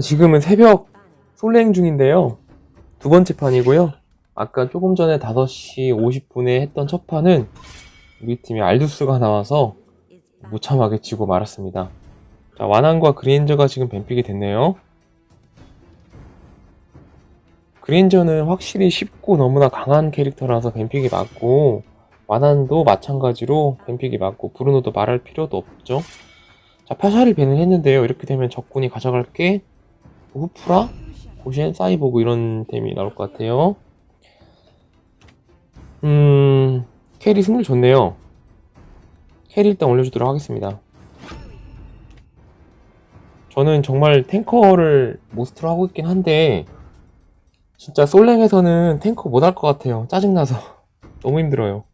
지금은 새벽 솔랭 중인데요. 두 번째 판이고요. 아까 조금 전에 5시 50분에 했던 첫 판은 우리 팀이 알두스가 나와서 무참하게 지고 말았습니다. 자, 와난과 그레인저가 지금 뱀픽이 됐네요. 그레인저는 확실히 쉽고 너무나 강한 캐릭터라서 뱀픽이 맞고 와난도 마찬가지로 뱀픽이 맞고 브루노도 말할 필요도 없죠. 자, 파샤를 배는 했는데요. 이렇게 되면 적군이 가져갈 게 후프라, 고시엔, 사이보그 이런 템이 나올 것 같아요. 음, 캐리 승률 좋네요. 캐리 일단 올려주도록 하겠습니다. 저는 정말 탱커를 모스트로 하고 있긴 한데, 진짜 솔랭에서는 탱커 못 할 것 같아요. 짜증나서. 너무 힘들어요.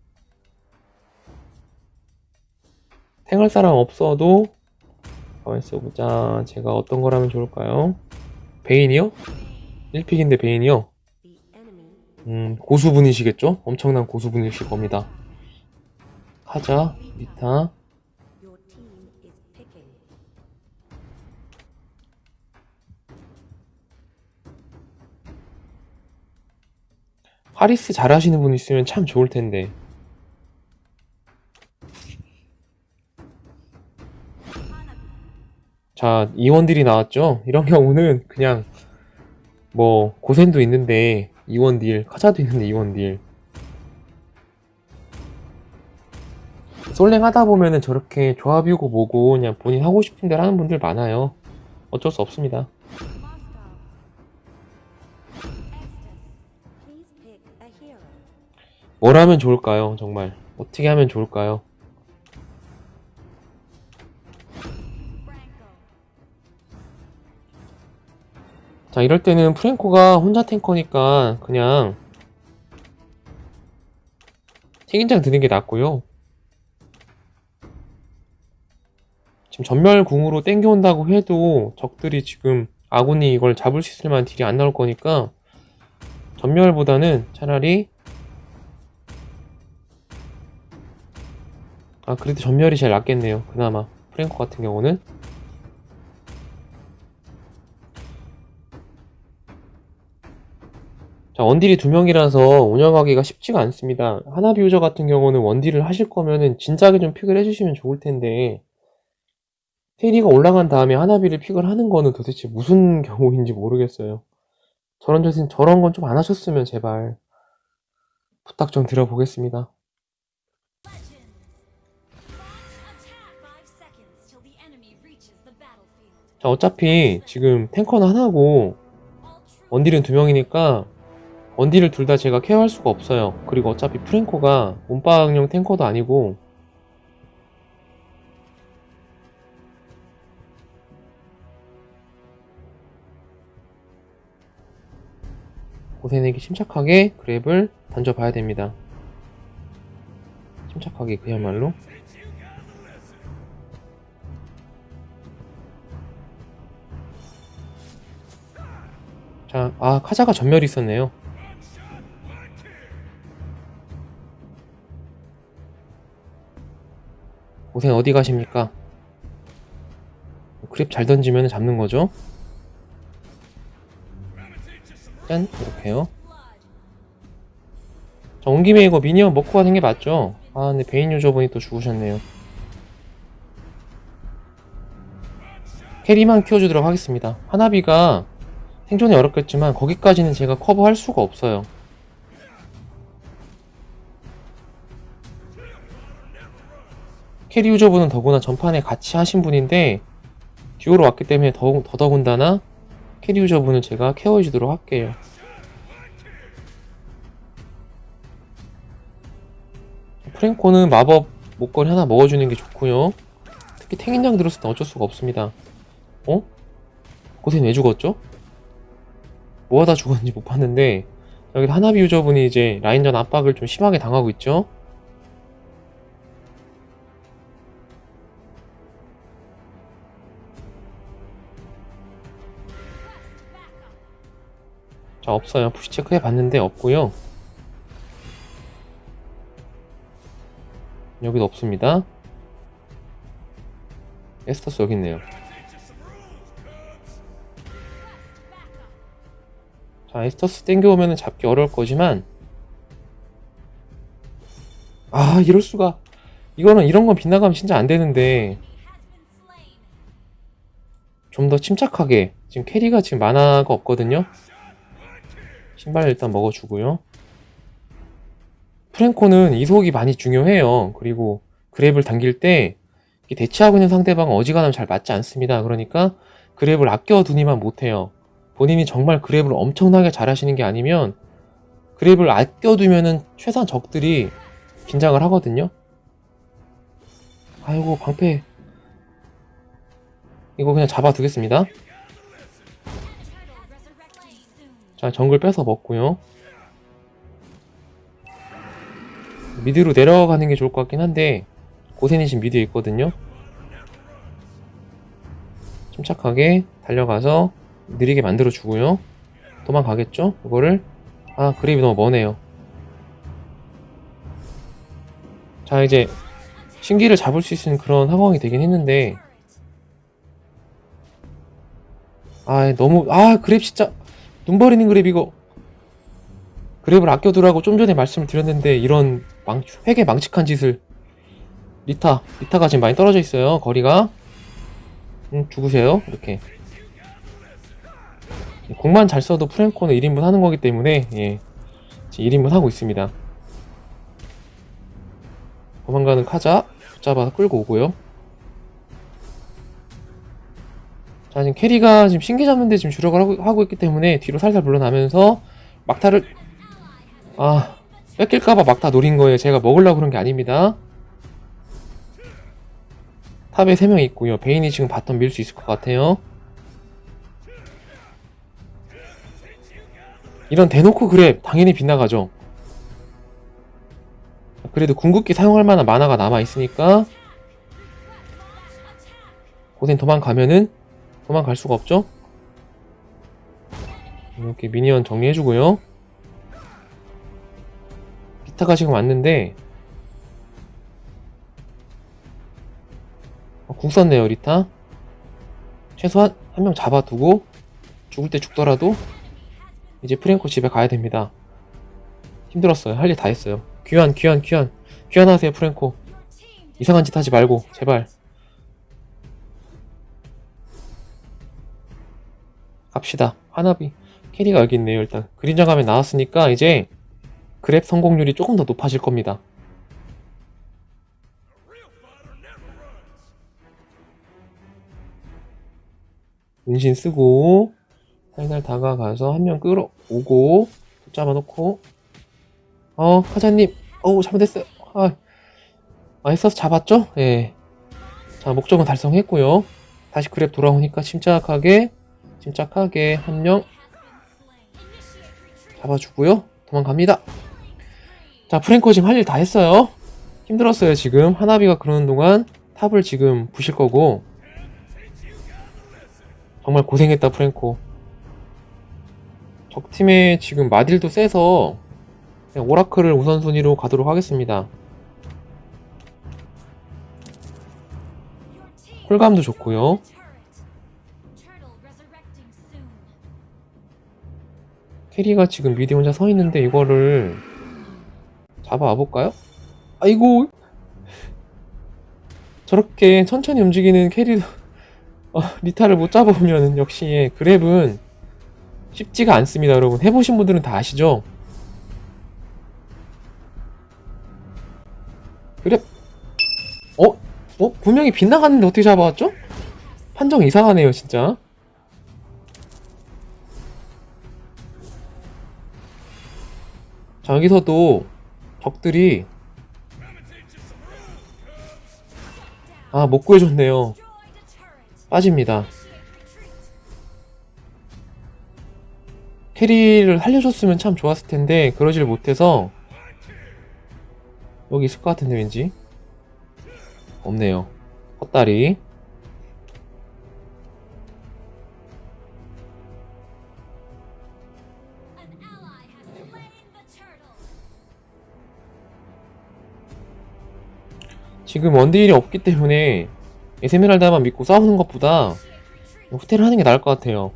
탱할 사람 없어도, 가만 있어 보자. 제가 어떤 거라면 좋을까요? 베인이요? 1픽인데 베인이요? 음, 고수분이시겠죠? 엄청난 고수분이실 겁니다. 하자, 리타. 하리스 잘하시는 분 있으면 참 좋을 텐데. 자, 이원딜이 나왔죠? 이런 경우는 그냥 뭐 고센도 있는데 이원딜, 카자도 있는데 이원딜. 솔랭 하다 보면은 저렇게 조합이고 뭐고 그냥 본인 하고 싶은 대로 하는 분들 많아요. 어쩔 수 없습니다. 뭘 하면 좋을까요? 정말 어떻게 하면 좋을까요? 자 이럴 때는 프랭코가 혼자 탱커니까 그냥 책임장 드는 게 낫고요. 지금 전멸궁으로 땡겨온다고 해도 적들이 지금 아군이 이걸 잡을 수 있을 만한 딜이 안 나올 거니까 전멸보다는 차라리 아 그래도 전멸이 제일 낫겠네요 그나마 프랭코 같은 경우는 자 원딜이 두 명이라서 운영하기가 쉽지가 않습니다. 하나 비 유저 같은 경우는 원딜을 하실 거면은 진작에 좀 픽을 해주시면 좋을 텐데 테리가 올라간 다음에 하나비를 픽을 하는 거는 도대체 무슨 경우인지 모르겠어요. 저런 저런 저런 건 좀 안 하셨으면 제발 부탁 좀 드려보겠습니다. 자 어차피 지금 탱커는 하나고 원딜은 두 명이니까 원딜을 둘 다 제가 케어할 수가 없어요. 그리고 어차피 프랭코가 몸빵용 탱커도 아니고. 고세에게 침착하게 그랩을 던져봐야 됩니다. 침착하게 그야말로. 자, 아, 카자가 전멸이 있었네요. 고생 어디 가십니까? 그립 잘 던지면 잡는 거죠. 짠, 이렇게요. 자, 온 김에 이거 미니언 먹고 가는 게 맞죠? 아, 근데 베인 유저분이 또 죽으셨네요. 캐리만 키워주도록 하겠습니다. 하나비가 생존이 어렵겠지만 거기까지는 제가 커버할 수가 없어요. 캐리 유저분은 더구나 전판에 같이 하신 분인데 듀오로 왔기 때문에 더욱 더더군다나 캐리 유저분은 제가 케어해 주도록 할게요. 프랭코는 마법 목걸이 하나 먹어주는 게 좋고요. 특히 탱인장 들었을 때 어쩔 수가 없습니다. 어? 고생 왜 죽었죠? 뭐 하다 죽었는지 못 봤는데 여기 하나비 유저분이 이제 라인전 압박을 좀 심하게 당하고 있죠. 자 없어요. 푸시 체크 해 봤는데 없고요. 여기도 없습니다. 에스터스 여기 있네요. 자, 에스터스 땡겨오면 잡기 어려울 거지만 아 이럴 수가 이거는 이런 건 빗나가면 진짜 안 되는데 좀 더 침착하게 지금 캐리가 지금 만화가 없거든요 신발 일단 먹어주고요. 프랭코는 이속이 많이 중요해요. 그리고 그랩을 당길 때 대치하고 있는 상대방은 어지간하면 잘 맞지 않습니다. 그러니까 그랩을 아껴두니만 못해요. 본인이 정말 그랩을 엄청나게 잘하시는 게 아니면 그랩을 아껴두면은 최소한 적들이 긴장을 하거든요. 아이고 방패. 이거 그냥 잡아두겠습니다. 자 정글 뺏어 먹고요. 미드로 내려가는 게 좋을 것 같긴 한데 지금 미드에 있거든요. 침착하게 달려가서 느리게 만들어 주고요. 도망가겠죠? 이거를 아 그립이 너무 머네요. 자 이제 신기를 잡을 수 있는 그런 상황이 되긴 했는데 아 너무 아 그랩 진짜 눈 버리는 그랩 이거 그랩을 아껴두라고 좀 전에 말씀을 드렸는데 이런 망, 회계 망측한 짓을 리타 리타가 지금 많이 떨어져 있어요 거리가. 음, 죽으세요 이렇게. 공만 잘 써도 프랭코는 1인분 하는 거기 때문에 예, 지금 1인분 하고 있습니다. 도망가는 카자 붙잡아서 끌고 오고요. 자 지금 캐리가 지금 신기 잡는데 지금 주력을 하고, 하고 있기 때문에 뒤로 살살 물러나면서 막타를 아 뺏길까봐 막타 노린 거예요. 제가 먹으려고 그런 게 아닙니다. 탑에 3명 있고요. 베인이 지금 바텀 밀 수 있을 것 같아요. 이런 대놓고 그래 당연히 빗나가죠. 그래도 궁극기 사용할 만한 만화가 남아있으니까 고생 도망가면은 도망갈 수가 없죠? 이렇게 미니언 정리해주고요. 비타가 지금 왔는데 어, 궁 썼네요 리타. 최소한 한 명 잡아두고 죽을 때 죽더라도 이제 프랭코 집에 가야 됩니다. 힘들었어요. 할 일 다 했어요. 귀환 귀환 귀환. 귀환하세요 프랭코. 이상한 짓 하지 말고 제발 갑시다 하나비 캐리가 여기 있네요 일단 그림자 가면 나왔으니까 이제 그랩 성공률이 조금 더 높아질 겁니다 은신 쓰고 살살 다가가서 한 명 끌어오고 붙잡아놓고 어, 화자님. 어우, 잘못했어요. 아, 아, 했어서 잡았죠? 예. 자, 목적은 달성했고요. 다시 그랩 돌아오니까 침착하게, 침착하게 한 명 잡아주고요. 도망갑니다. 자, 프랭코 지금 할 일 다 했어요. 힘들었어요, 지금. 하나비가 그러는 동안 탑을 지금 부실 거고. 정말 고생했다, 프랭코. 적팀에 지금 마딜도 세서 네, 오라클을 우선순위로 가도록 하겠습니다. 쿨감도 좋고요. 캐리가 지금 미디 혼자 서 있는데 이거를 잡아와 볼까요? 아이고 저렇게 천천히 움직이는 캐리 어, 리타를 못 잡아보면 역시 그랩은 쉽지가 않습니다 여러분 해보신 분들은 다 아시죠? 그래 어? 어? 분명히 빗나갔는데 어떻게 잡아왔죠? 판정 이상하네요 진짜 자 여기서도 적들이 아 못 구해줬네요. 빠집니다. 캐리를 살려줬으면 참 좋았을 텐데 그러질 못해서 여기 있을 것 같은데 왠지? 없네요. 헛다리 지금 원딜이 없기 때문에 에세메랄다만 믿고 싸우는 것보다 후퇴를 하는 게 나을 것 같아요.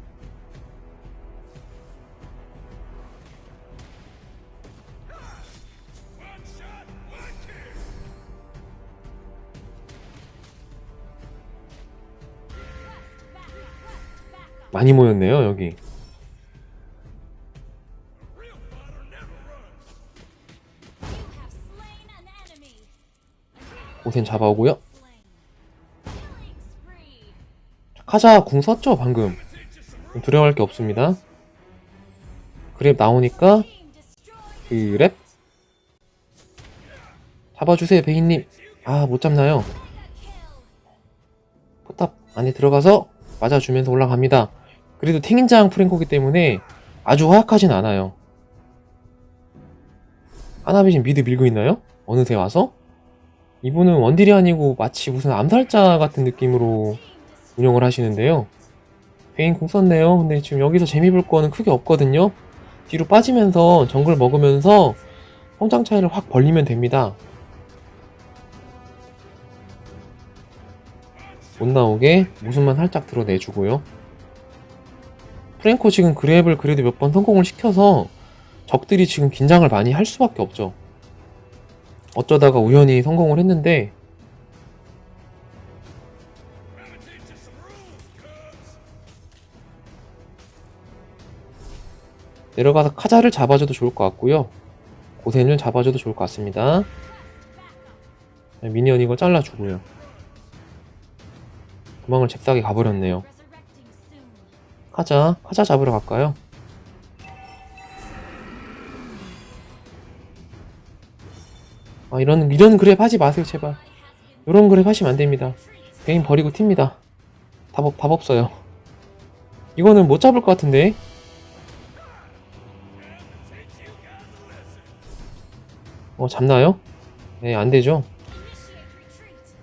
많이 모였네요, 여기. 고센 잡아오고요. 카자 궁 썼죠, 방금. 두려워할 게 없습니다. 그랩 나오니까. 그랩 잡아주세요, 베인님. 아, 못 잡나요? Kill. 포탑 안에 들어가서 맞아주면서 올라갑니다. 그래도 탱인장 프랭코기 때문에 아주 허약하진 않아요. 하나비 지금 미드 밀고 있나요? 어느새 와서? 이분은 원딜이 아니고 마치 무슨 암살자 같은 느낌으로 운영을 하시는데요. 베인 공 썼네요. 근데 지금 여기서 재미 볼 거는 크게 없거든요. 뒤로 빠지면서 정글 먹으면서 성장 차이를 확 벌리면 됩니다. 못 나오게 모습만 살짝 드러내주고요. 프랭코 지금 그랩을 그래도 몇 번 성공을 시켜서 적들이 지금 긴장을 많이 할 수밖에 없죠. 어쩌다가 우연히 성공을 했는데 내려가서 카자를 잡아줘도 좋을 것 같고요. 고센을 잡아줘도 좋을 것 같습니다. 네, 미니언 이거 잘라주고요. 도망을 잽싸게 가버렸네요. 카자, 카자 잡으러 갈까요? 아, 이런, 이런 그랩 하지 마세요, 제발. 이런 그랩 하시면 안 됩니다. 베인 버리고 튑니다. 답, 없- 답 없어요. 이거는 못 잡을 것 같은데? 어, 잡나요? 네, 안 되죠. Initiate retreat.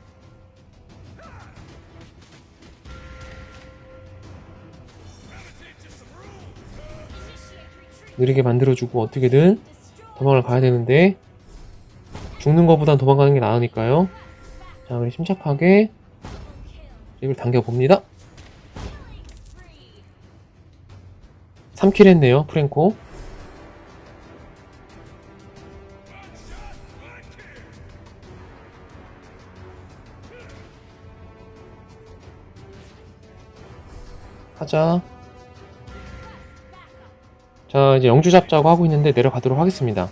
Initiate retreat. 느리게 만들어주고 어떻게든. 도망을 가야 되는데 죽는 것보단 도망가는 게 나으니까요. 자, 우리 침착하게. 립을 당겨봅니다. Spree. 3킬 했네요, 프랭코. 하자. 자, 이제 영주 잡자고 하고 있는데 내려가도록 하겠습니다.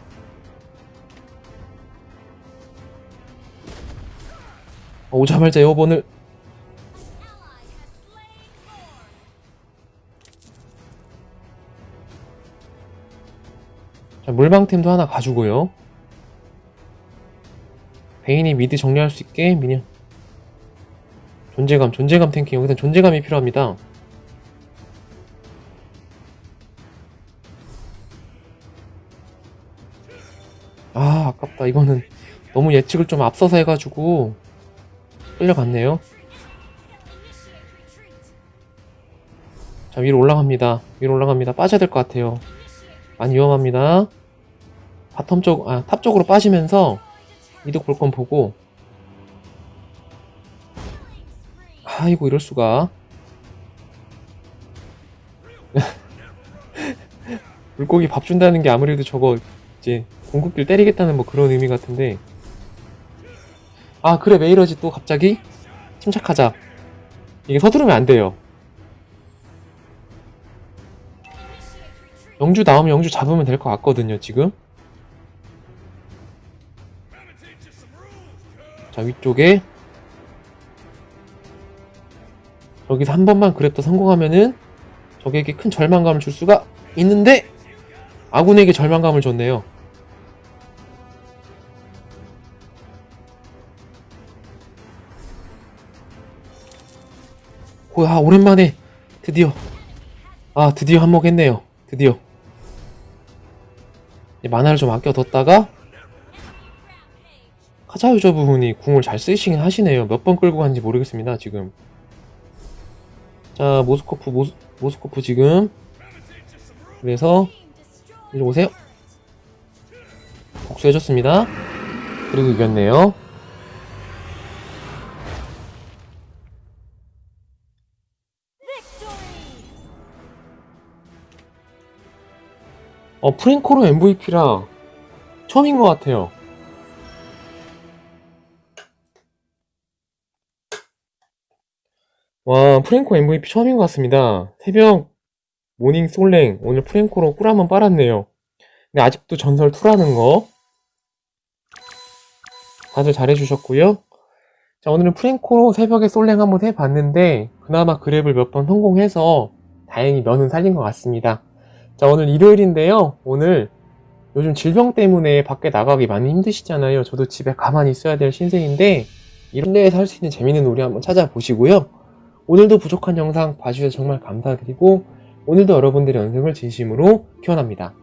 오자마자 Lord. 자, 물방템도 하나 가지고요. 베인이 미드 정리할 수 있게 미니언. 존재감, 존재감 탱킹. 여기서 존재감이 필요합니다. 아, 아깝다. 이거는 너무 예측을 좀 앞서서 해가지고 끌려갔네요. 자, 위로 올라갑니다. 위로 올라갑니다. 빠져야 될 것 같아요. 많이 위험합니다. 바텀 쪽, 아, 탑 쪽으로 빠지면서 이득 볼 건 보고. 아이고, 이럴 수가. 물고기 밥 준다는 게 아무래도 저거, 이제, 공급길 때리겠다는 뭐 그런 의미 같은데. 아, 그래, 왜 이러지 또 갑자기? 침착하자. 이게 서두르면 안 돼요. 영주 나오면 영주 잡으면 될 것 같거든요, 지금. 자, 위쪽에. 여기서 한 번만 그랩도 성공하면은 적에게 큰 절망감을 줄 수가 있는데 아군에게 절망감을 줬네요. 오, 아, 오랜만에 드디어 아 드디어 한몫 했네요. 드디어 이제 만화를 좀 아껴뒀다가 Rampage. 카자 유저 부분이 궁을 잘 쓰시긴 하시네요. 몇 번 끌고 간지 모르겠습니다, 지금. 자, 모스코프, 모스, 모스코프 지금. 그래서. 일로 오세요. 복수해줬습니다. 그리고 이겼네요. 어, 프랭코로 MVP라 처음인 것 같아요. 와, 프랭코 MVP 처음인 것 같습니다. 새벽 모닝 솔랭 오늘 프랭코로 꿀 한번 빨았네요. 근데 아직도 전설 2라는 거 다들 잘해주셨고요. 자, 오늘은 프랭코로 새벽에 솔랭 한번 해봤는데 그나마 그랩을 몇 번 성공해서 다행히 면은 살린 것 같습니다. 자, 오늘 일요일인데요. 오늘 요즘 질병 때문에 밖에 나가기 많이 힘드시잖아요. 저도 집에 가만히 있어야 될 신세인데 이런 데에서 할 수 있는 재밌는 놀이 한번 찾아보시고요. 오늘도 부족한 영상 봐주셔서 정말 감사드리고 오늘도 여러분들의 연습을 진심으로 기원합니다.